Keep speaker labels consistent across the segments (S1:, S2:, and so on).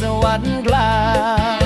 S1: สวรรค์กลาง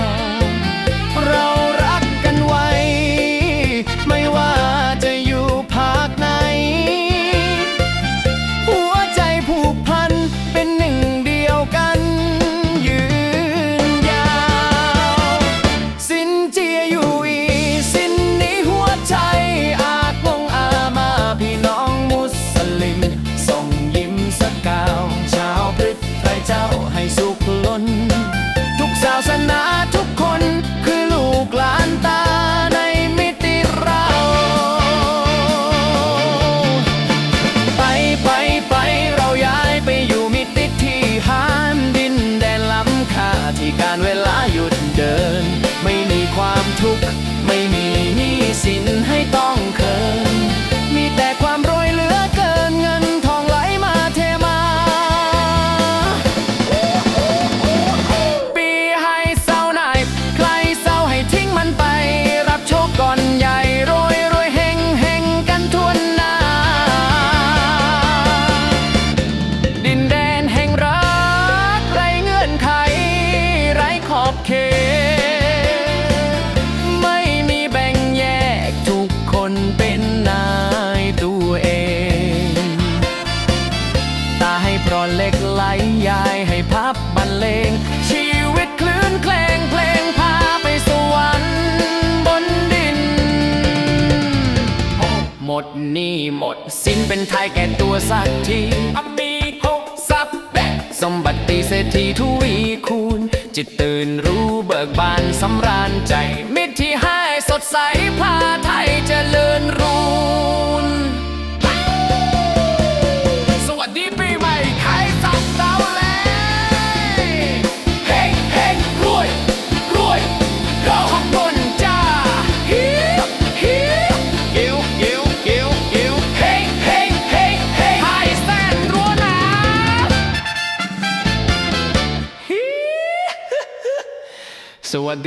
S1: เป็นไทยแก่ตัวสักทีอมีหกสับแบสมบัติเศรษฐีทวีคูณ จิตตื่นรู้เบิกบานสำราญใจ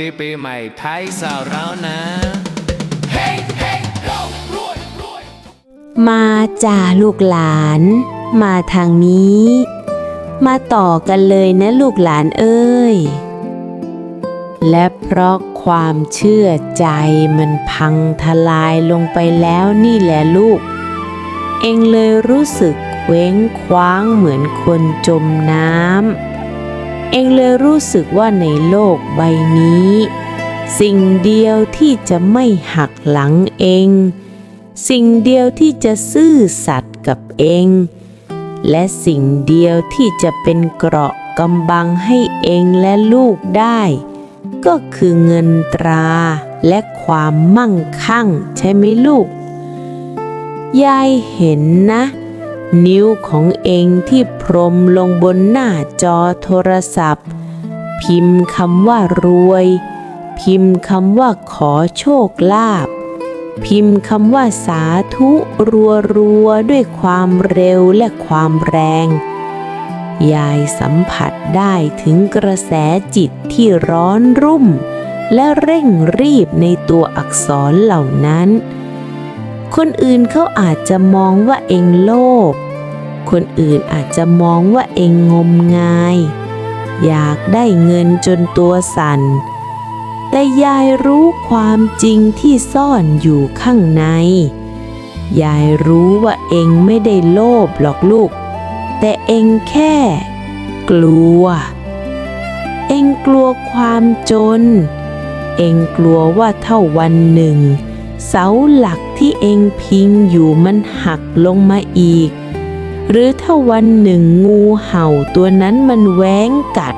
S1: ดีปีใหม่ไทยสาวเรานะเฮ้เฮ้เรารวยรวย
S2: มาจ่าลูกหลาน มาทางนี้ มาต่อกันเลยนะลูกหลานเอ้ย และเพราะความเชื่อใจมันพังทลายลงไปแล้วนี่แหละลูก เองเลยรู้สึกเว้งคว้างเหมือนคนจมน้ำ เองเลยรู้สึกว่าในโลกใบนี้ สิ่งเดียวที่จะไม่หักหลังเอง สิ่งเดียวที่จะซื่อสัตย์กับเอง และสิ่งเดียวที่จะเป็นเกราะกำบังให้เองและลูกได้ ก็คือเงินตราและความมั่งคั่งใช่ไหมลูก ยายเห็นนะ นิ้วของเองที่พรมลงบนหน้าจอโทรศัพท์ พิมพ์คำว่ารวย พิมพ์คำว่าขอโชคลาภพิมพ์คำว่าสาธุรัวรัวด้วยความเร็วและความแรง ยายสัมผัสได้ถึงกระแสจิตที่ร้อนรุ่ม และเร่งรีบในตัวอักษรเหล่านั้น คนอื่นเขาอาจจะมองว่าเองโลภ คนอื่นอาจจะมองว่าเองงมงาย อยากได้เงินจนตัวสั่น แต่ยายรู้ความจริงที่ซ่อนอยู่ข้างใน ยายรู้ว่าเองไม่ได้โลภหรอกลูก แต่เองแค่ กลัว เองกลัวความจน เองกลัวว่าถ้าวันหนึ่ง เสาหลักที่เองพิงอยู่มันหักลงมาอีก หรือถ้าวันหนึ่งงูเห่าตัวนั้นมันแหว้งกัด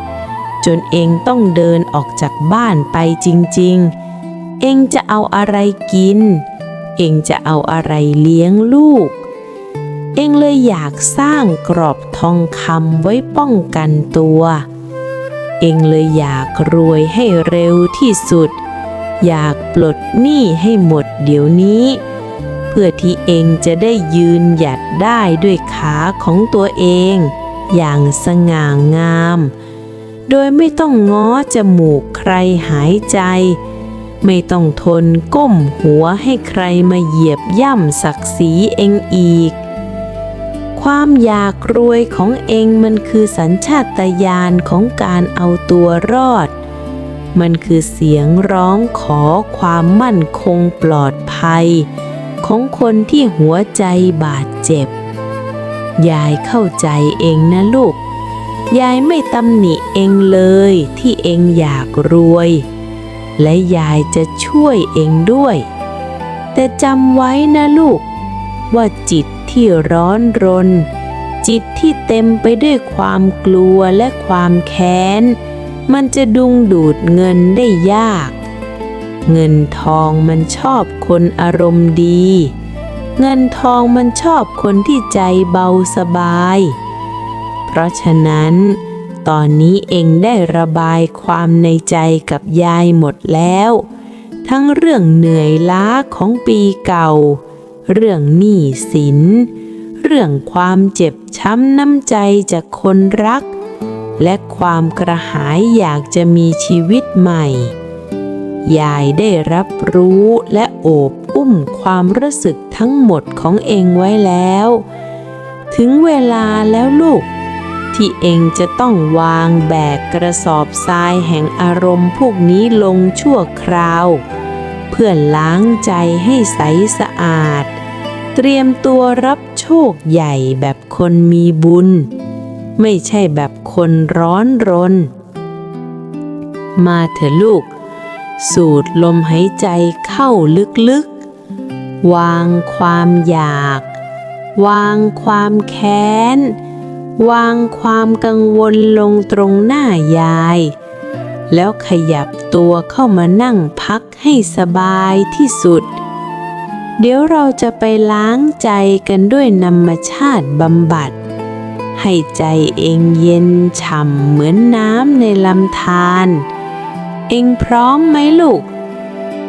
S2: จนเองต้องเดินออกจากบ้านไปจริง ๆ เองจะเอาอะไรกิน เองจะเอาอะไรเลี้ยงลูก เองเลยอยากสร้างกรอบทองคำไว้ป้องกันตัว เองเลยอยากรวยให้เร็วที่สุด อยากปลดหนี้ให้หมดเดี๋ยวนี้ เพื่อที่เองจะได้ยืนหยัดได้ด้วยขาของตัวเอง อย่างสง่างาม โดยไม่ต้องง้อจมูกใครหายใจ ไม่ต้องทนก้มหัวให้ใครมาเหยียบย่ำศักดิ์ศรีเองอีก ความอยากรวยของเองมันคือสัญชาตญาณของการเอาตัวรอด มันคือเสียงร้องขอความมั่นคงปลอดภัย ของคนที่หัวใจบาดเจ็บ ยายเข้าใจเองนะลูก ยายไม่ตำหนิเองเลยที่เองอยากรวย และยายจะช่วยเองด้วย แต่จำไว้นะลูก ว่าจิตที่ร้อนรน จิตที่เต็มไปด้วยความกลัวและความแค้น มันจะดุงดูดเงินได้ยาก เงินทองมันชอบคนอารมณ์ดี เงินทองมันชอบคนที่ใจเบาสบาย เพราะฉะนั้น ตอนนี้เองได้ระบายความในใจกับยายหมดแล้ว ทั้งเรื่องเหนื่อยล้าของปีเก่า เรื่องหนี้สิน เรื่องความเจ็บช้ำน้ำใจจากคนรัก และความกระหายอยากจะมีชีวิตใหม่ ยายได้รับรู้และโอบอุ้มความรู้สึกทั้งหมดของเองไว้แล้ว ถึงเวลาแล้วลูก ที่เองจะต้องวางแบกกระสอบทรายแห่งอารมณ์พวกนี้ลงชั่วคราว เพื่อล้างใจให้ใสสะอาด เตรียมตัวรับโชคใหญ่แบบคนมีบุญ ไม่ใช่แบบคนร้อนรน มาเถอะลูก สูดลมหายใจเข้าลึกๆ วางความอยาก วางความแค้น วางความกังวลลงตรงหน้ายาย แล้วขยับตัวเข้ามานั่งพักให้สบายที่สุด เดี๋ยวเราจะไปล้างใจกันด้วยธรรมชาติบำบัด ให้ใจเองเย็นฉ่ำเหมือนน้ำในลำธารเองพร้อมไหมลูก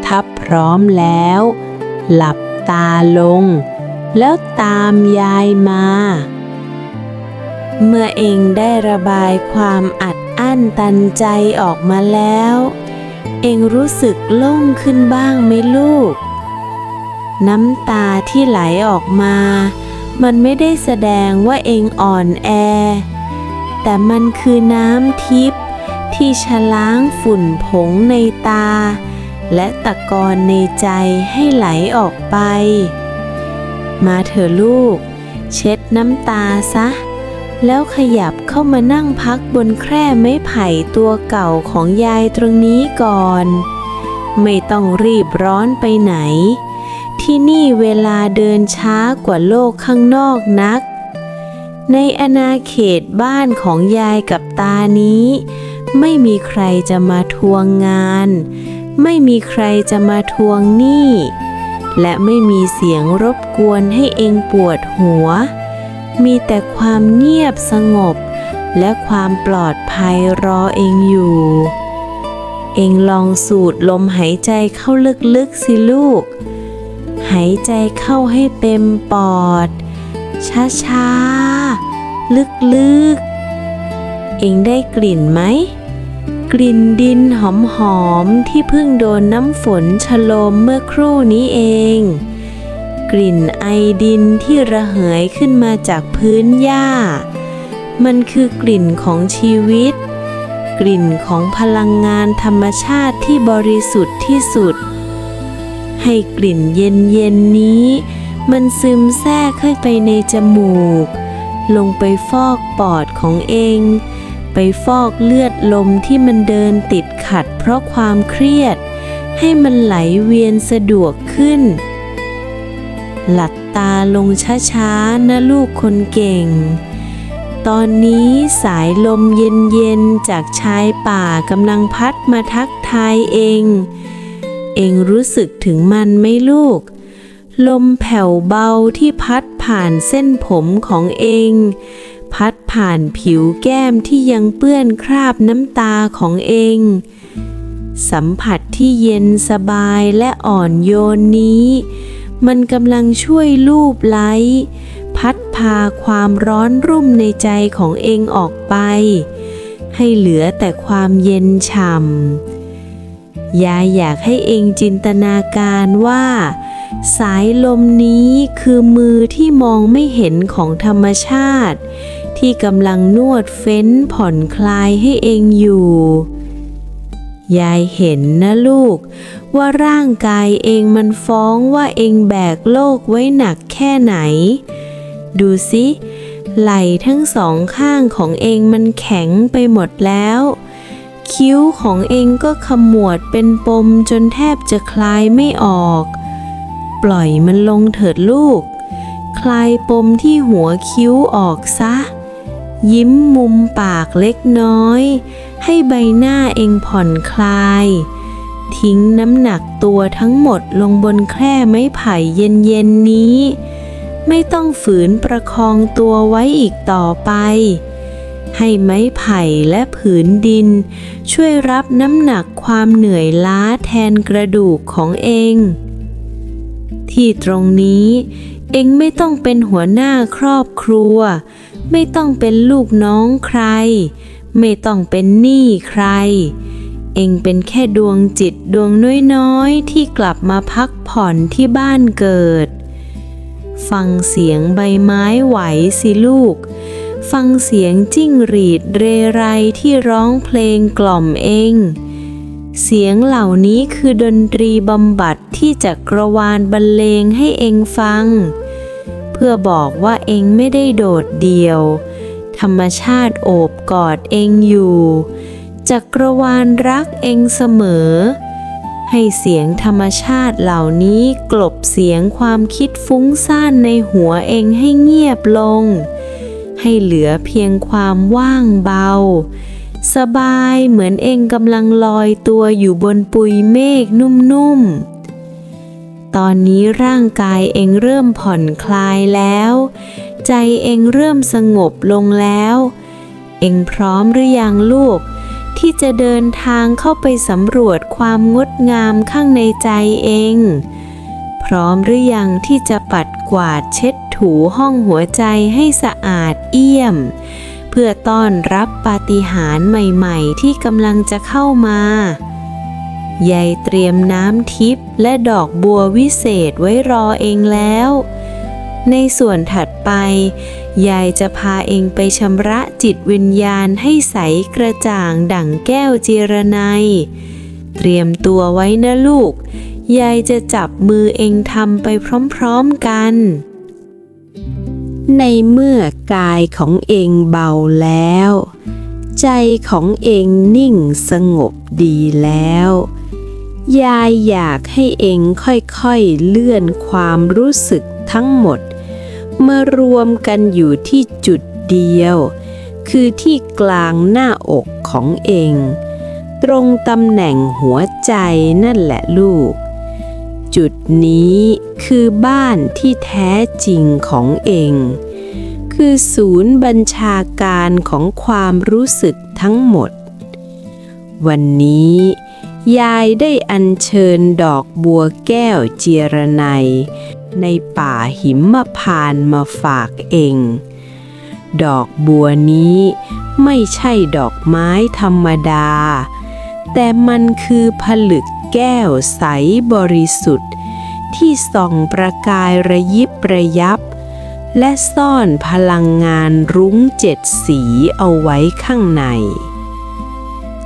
S2: ถ้าพร้อมแล้ว หลับตาลง แล้วตามยายมา เมื่อเองได้ระบายความอัดอั้นตันใจออกมาแล้ว เองรู้สึกโล่งขึ้นบ้างไหมลูก น้ำตาที่ไหลออกมา มันไม่ได้แสดงว่าเองอ่อนแอ แต่มันคือน้ำทิพย์ที่ชะล้างฝุ่นผงในตา และตะกอนในใจให้ไหลออกไป มาเถอะลูก เช็ดน้ำตาซะ แล้วขยับเข้ามานั่งพักบนแคร่ไม้ไผ่ตัวเก่าของยายตรงนี้ก่อน ไม่ต้องรีบร้อนไปไหน ที่นี่เวลาเดินช้ากว่าโลกข้างนอกนัก ในอาณาเขตบ้านของยายกับตานี้ ไม่มีใครจะมาทวงงาน ไม่มีใครจะมาทวงหนี้และไม่มีเสียงรบกวนให้เองปวดหัว มีแต่ความเงียบสงบ และความปลอดภัยรอเองอยู่ เองลองสูดลมหายใจเข้าลึกๆสิลูก หายใจเข้าให้เต็มปอด ช้าๆ ลึกๆ เองได้กลิ่นไหม กลิ่นดินหอมๆ ที่เพิ่งโดนน้ำฝนฉโลมเมื่อครู่นี้เอง กลิ่นไอดินที่ระเหยขึ้นมาจากพื้นหญ้า มันคือกลิ่นของชีวิต กลิ่นของพลังงานธรรมชาติที่บริสุทธิ์ที่สุด ให้กลิ่นเย็นๆนี้ มันซึมแทรกเข้าไปในจมูก ลงไปฟอกปอดของเอง ไปฟอกเลือดลมที่มันเดินติดขัดเพราะความเครียด ให้มันไหลเวียนสะดวกขึ้น หลับตาลงช้าๆนะลูกคนเก่งตอนนี้สายลมเย็นๆจากชายป่ากำลังพัดมาทักทายเอง องรู้สึกถึงมันไหมลูก ลมแผ่วเบาที่พัดผ่านเส้นผมของเอง พัดผ่านผิวแก้มที่ยังเปื้อนคราบน้ำตาของเอง สัมผัสที่เย็นสบายและอ่อนโยนนี้ มันกำลังช่วยลูบไล้พัดพาความร้อนรุ่มในใจของเองออกไป ให้เหลือแต่ความเย็นฉ่ำ ยายอยากให้เองจินตนาการว่า สายลมนี้คือมือที่มองไม่เห็นของธรรมชาติ ที่กำลังนวดเฟ้นผ่อนคลายให้เองอยู่ ยายเห็นนะลูก ว่าร่างกายเองมันฟ้องว่าเองแบกโลกไว้หนักแค่ไหน ดูสิไหล่ทั้งสองข้างของเองมันแข็งไปหมดแล้ว คิ้วของเองก็ขมวดเป็นปมจนแทบจะคลายไม่ออก ปล่อยมันลงเถิดลูก คลายปมที่หัวคิ้วออกซะ ยิ้มมุมปากเล็กน้อย ให้ใบหน้าเองผ่อนคลาย ทิ้งน้ำหนักตัวทั้งหมดลงบนแคร่ไม้ไผ่เย็นๆนี้ ไม่ต้องฝืนประคองตัวไว้อีกต่อไป ให้ไม้ไผ่และผืนดิน ช่วยรับน้ำหนักความเหนื่อยล้าแทนกระดูกของเอง ที่ตรงนี้เองไม่ต้องเป็นหัวหน้าครอบครัว ไม่ต้องเป็นลูกน้องใคร ไม่ต้องเป็นหนี้ใคร เองเป็นแค่ดวงจิตดวงน้อยๆ ที่กลับมาพักผ่อนที่บ้านเกิด ฟังเสียงใบไม้ไหวสิลูก ฟังเสียงจิ้งหรีดเรไรที่ร้องเพลงกล่อมเอง เสียงเหล่านี้คือดนตรีบำบัดที่จักรวาลบรรเลงให้เองฟัง เพื่อบอกว่าเองไม่ได้โดดเดี่ยว ธรรมชาติโอบกอดเองอยู่ จักรวาลรักเองเสมอ ให้เสียงธรรมชาติเหล่านี้กลบเสียงความคิดฟุ้งซ่านในหัวเองให้เงียบลง ให้เหลือเพียงความว่างเบา สบายเหมือนเองกำลังลอยตัวอยู่บนปุยเมฆนุ่มๆ ตอนนี้ร่างกายเองเริ่มผ่อนคลายแล้ว ใจเองเริ่มสงบลงแล้ว เองพร้อมหรือยังลูก ที่จะเดินทางเข้าไปสำรวจความงดงามข้างในใจเอง พร้อมหรือยังที่จะปัดกวาดเช็ด ถูห้องหัวใจให้สะอาดเอี่ยม เพื่อต้อนรับปาฏิหาริย์ใหม่ๆ ที่กำลังจะเข้ามายายเตรียมน้ำทิพย์และดอกบัววิเศษไว้รอเองแล้ว ในส่วนถัดไป ยายจะพาเองไปชำระจิตวิญญาณให้ใสกระจ่างดั่งแก้วเจรไนยเตรียมตัวไว้นะลูก ยายจะจับมือเองทำไปพร้อมๆกัน ในเมื่อกายของเองเบาแล้ว ใจของเองนิ่งสงบดีแล้ว ยายอยากให้เองค่อยๆเลื่อนความรู้สึกทั้งหมด มารวมกันอยู่ที่จุดเดียว คือที่กลางหน้าอกของเอง ตรงตำแหน่งหัวใจนั่นแหละลูก จุดนี้คือบ้านที่แท้จริงของเอง คือศูนย์บัญชาการของความรู้สึกทั้งหมด วันนี้ ยายได้อัญเชิญดอกบัวแก้วเจรไนในป่าหิมพานมาฝากเอง ดอกบัวนี้ไม่ใช่ดอกไม้ธรรมดา แต่มันคือผลึก แก้วใสบริสุทธิ์ ที่ส่องประกายระยิบระยับ และซ่อนพลังงานรุ้งเจ็ดสีเอาไว้ข้างใน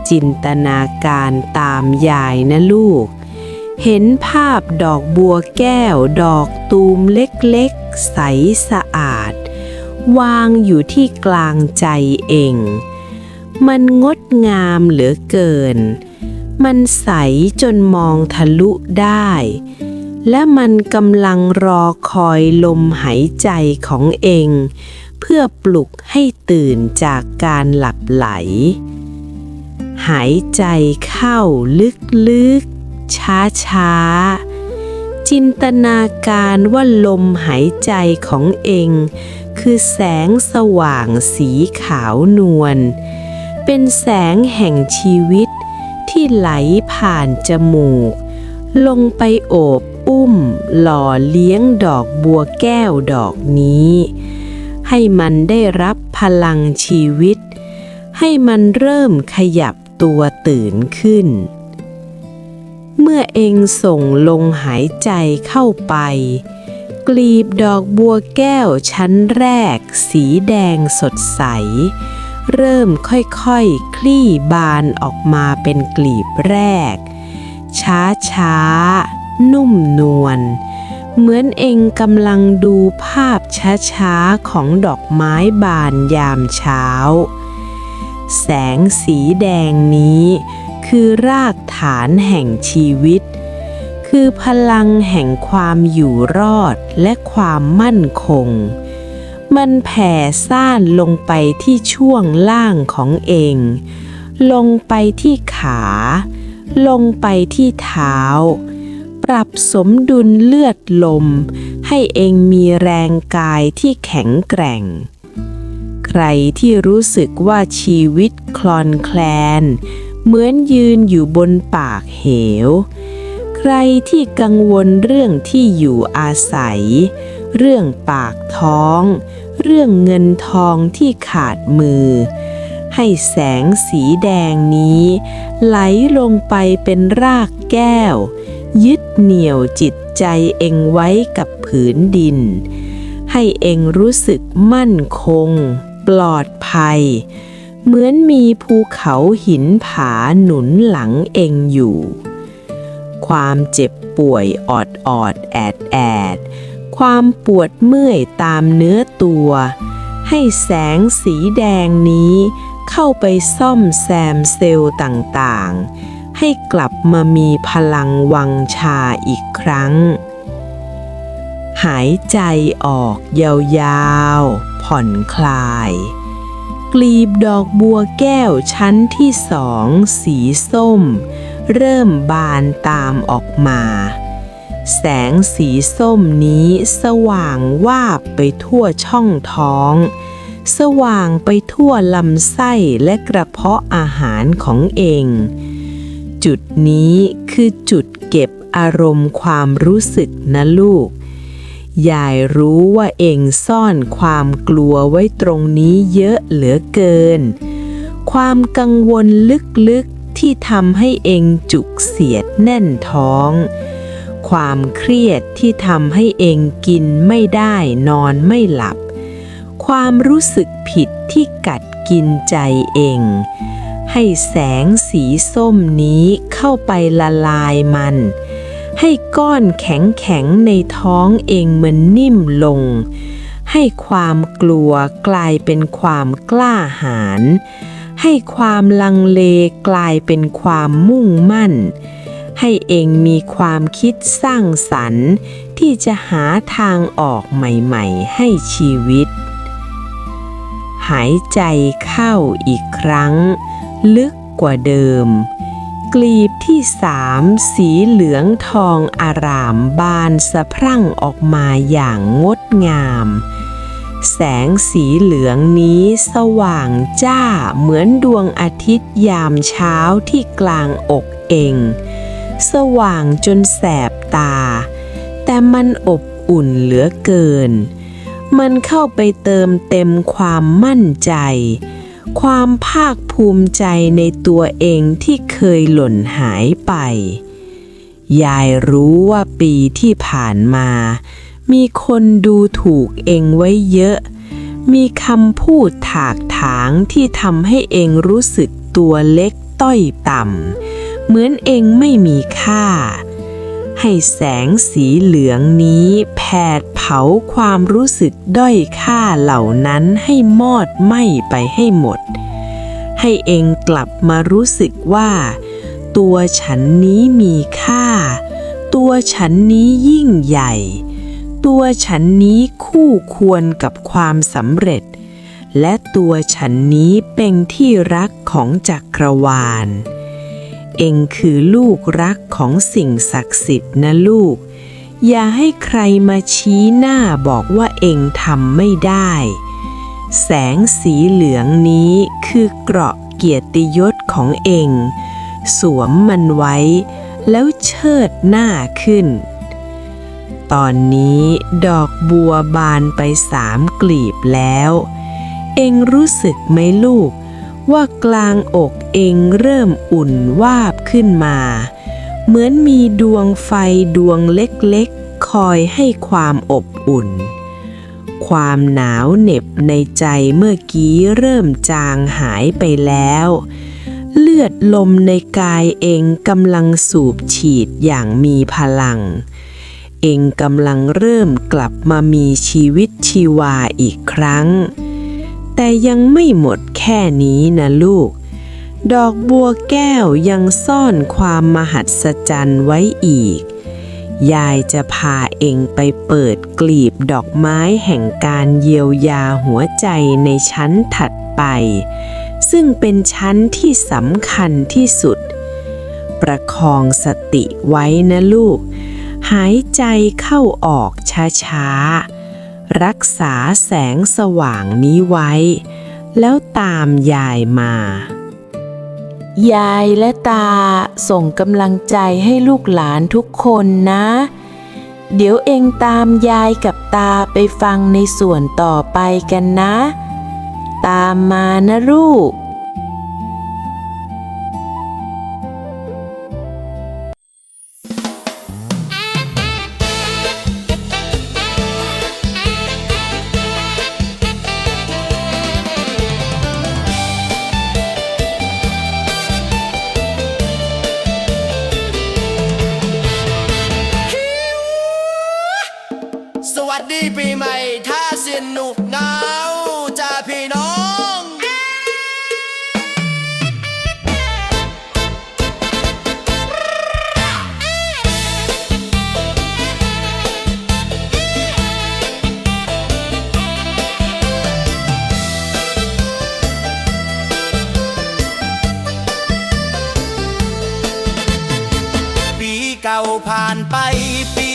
S2: จินตนาการตามยายนะลูก เห็นภาพดอกบัวแก้วดอกตูมเล็กๆ ใสสะอาด วางอยู่ที่กลางใจเอง มันงดงามเหลือเกิน มันใสจนมองทะลุได้ และมันกำลังรอคอยลมหายใจของเอง เพื่อปลุกให้ตื่นจากการหลับไหล หายใจเข้าลึกๆ ช้าๆ จินตนาการว่าลมหายใจของเอง คือแสงสว่างสีขาวนวลเป็นแสงแห่งชีวิต ไหลผ่านจมูก ลงไปโอบอุ้ม หล่อเลี้ยงดอกบัวแก้วดอกนี้ ให้มันได้รับพลังชีวิต ให้มันเริ่มขยับตัวตื่นขึ้น เมื่อเองส่งลงหายใจเข้าไป กลีบดอกบัวแก้วชั้นแรก สีแดงสดใส เริ่มค่อยๆคลี่บานออกมาเป็นกลีบแรกช้าช้าๆ นุ่มนวลเหมือนเองกำลังดูภาพช้าๆ ของดอกไม้บานยามเช้า แสงสีแดงนี้ คือรากฐานแห่งชีวิต คือพลังแห่งความอยู่รอดและความมั่นคง มันแผ่ซ่านลงไปที่ช่วงล่างของเอง ลงไปที่ขา ลงไปที่เท้า ปรับสมดุลเลือดลม ให้เองมีแรงกายที่แข็งแกร่ง ใครที่รู้สึกว่าชีวิตคลอนแคลน เหมือนยืนอยู่บนปากเหว ใครที่กังวลเรื่องที่อยู่อาศัย เรื่องปากท้อง เรื่องเงินทองที่ขาดมือ ให้แสงสีแดงนี้ ไหลลงไปเป็นรากแก้ว ยึดเหนี่ยวจิตใจเองไว้กับผืนดิน ให้เองรู้สึกมั่นคง ปลอดภัย เหมือนมีภูเขาหินผาหนุนหลังเองอยู่ ความเจ็บป่วยออดออดแอดแอด ความปวดเมื่อยตามเนื้อตัว ให้แสงสีแดงนี้เข้าไปซ่อมแซมเซลล์ต่างๆ ให้กลับมามีพลังวังชาอีกครั้ง หายใจออกยาวๆ ผ่อนคลาย กลีบดอกบัวแก้วชั้นที่สองสีส้ม เริ่มบานตามออกมา แสงสีส้มนี้สว่างวาบไปทั่วช่องท้อง สว่างไปทั่วลำไส้และกระเพาะอาหารของเอง จุดนี้คือจุดเก็บอารมณ์ความรู้สึกนะลูก ยายรู้ว่าเองซ่อนความกลัวไว้ตรงนี้เยอะเหลือเกิน ความกังวลลึกๆที่ทำให้เองจุกเสียดแน่นท้อง ความเครียดที่ทำให้เองกินไม่ได้นอนไม่หลับ ความรู้สึกผิดที่กัดกินใจเอง ให้แสงสีส้มนี้เข้าไปละลายมัน ให้ก้อนแข็งๆในท้องเองมันนิ่มลง ให้ความกลัวกลายเป็นความกล้าหาญให้ความลังเลกลายเป็นความมุ่งมั่น ให้เองมีความคิดสร้างสรรค์ ที่จะหาทางออกใหม่ๆ ให้ชีวิต หายใจเข้าอีกครั้ง ลึกกว่าเดิม กลีบที่สามสีเหลืองทองอารามบานสะพรั่งออกมาอย่างงดงามแสงสีเหลืองนี้สว่างจ้าเหมือนดวงอาทิตย์ยามเช้าที่กลางอกเอง สว่างจนแสบตา แต่มันอบอุ่นเหลือเกิน มันเข้าไปเติมเต็มความมั่นใจ ความภาคภูมิใจในตัวเองที่เคยหล่นหายไป ยายรู้ว่าปีที่ผ่านมา มีคนดูถูกเองไว้เยอะ มีคำพูดถากถางที่ทำให้เองรู้สึกตัวเล็กต้อยต่ำ เหมือนเองไม่มีค่า ให้แสงสีเหลืองนี้แผดเผาความรู้สึกด้อยค่าเหล่านั้นให้มอดไหม้ไปให้หมด ให้เองกลับมารู้สึกว่า ตัวฉันนี้มีค่า ตัวฉันนี้ยิ่งใหญ่ ตัวฉันนี้คู่ควรกับความสำเร็จและตัวฉันนี้เป็นที่รักของจักรวาล เองคือลูกรักของสิ่งศักดิ์สิทธิ์นะลูก อย่าให้ใครมาชี้หน้าบอกว่าเองทำไม่ได้ แสงสีเหลืองนี้คือเกราะเกียรติยศของเอง สวมมันไว้ แล้วเชิดหน้าขึ้น ตอนนี้ดอกบัวบานไปสามกลีบแล้ว เองรู้สึกไหมลูก ว่ากลางอกเองเริ่มอุ่นวาบขึ้นมา เหมือนมีดวงไฟดวงเล็กๆ คอยให้ความอบอุ่น ความหนาวเหน็บในใจเมื่อกี้เริ่มจางหายไปแล้ว เลือดลมในกายเองกำลังสูบฉีดอย่างมีพลัง เองกำลังเริ่มกลับมามีชีวิตชีวาอีกครั้ง แต่ยังไม่หมดแค่นี้นะลูก ดอกบัวแก้วยังซ่อนความมหัศจรรย์ไว้อีก ยายจะพาเองไปเปิดกลีบดอกไม้แห่งการเยียวยาหัวใจในชั้นถัดไป ซึ่งเป็นชั้นที่สำคัญที่สุด ประคองสติไว้นะลูก หายใจเข้าออกช้าๆ รักษาแสงสว่างนี้ไว้ แล้วตามยายมา ยายและตาส่งกำลังใจให้ลูกหลานทุกคนนะ เดี๋ยวเองตามยายกับตาไปฟังในส่วนต่อไปกันนะ ตามมานะลูก
S1: เก่าผ่านไปปี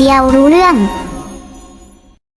S3: เดียวรู้เรื่อง